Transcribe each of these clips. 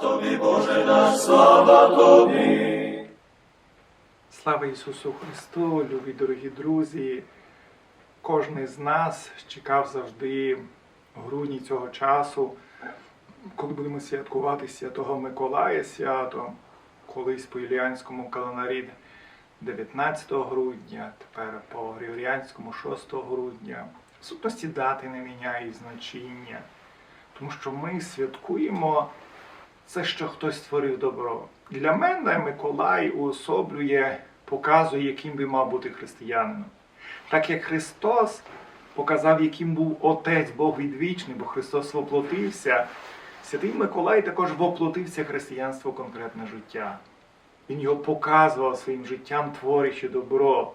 тобі, Боже наш, слава тобі. Слава Ісусу Христу, любі дорогі друзі! Кожен з нас чекав завжди в грудні цього часу, коли будемо святкувати Святого Миколая свято, колись по юліанському календарі 19 грудня, тепер по григоріанському 6 грудня. В сутності дати не міняють значення, тому що ми святкуємо це, що хтось створив добро. Для мене Миколай уособлює, показує, яким би мав бути християнином. Так як Христос показав, яким був Отець Бог відвічний, бо Христос воплотився, Святий Миколай також воплотився християнство конкретне життя. Він його показував своїм життям, творячи добро.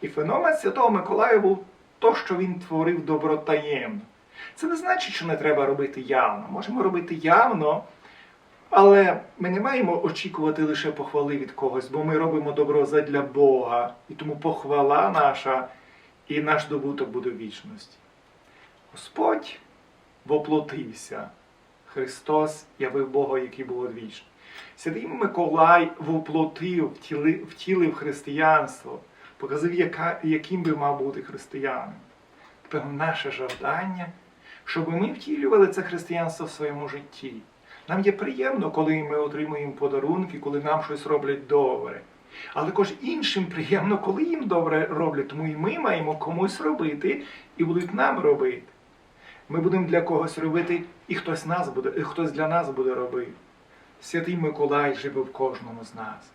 І феномен Святого Миколая був то, що він творив добро таємно. Це не значить, що не треба робити явно. Можемо робити явно, але ми не маємо очікувати лише похвали від когось, бо ми робимо добро задля Бога, і тому похвала наша і наш добуток буде вічності. Господь воплотився. Христос явив Бога, який був одвічний. Святий Миколай воплотив, втілив, християнство, показав, яка, яким би мав бути християнин. Тепер наше завдання, щоб ми втілювали це християнство в своєму житті. Нам є приємно, коли ми отримуємо подарунки, коли нам щось роблять добре. Але також іншим приємно, коли їм добре роблять, тому і ми маємо комусь робити і будуть нам робити. Ми будемо для когось робити, і хтось, нас буде, і хтось для нас буде робити. Святий Миколай живе в кожному з нас.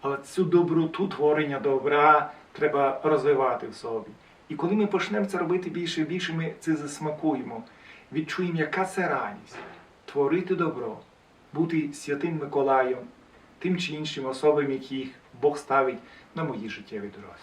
Але цю доброту творення добра треба розвивати в собі. І коли ми почнемо це робити більше і більше, ми це засмакуємо, відчуємо, яка це радість творити добро, бути святим Миколаєм, тим чи іншим особам, яких Бог ставить на моїй життєвій дорозі.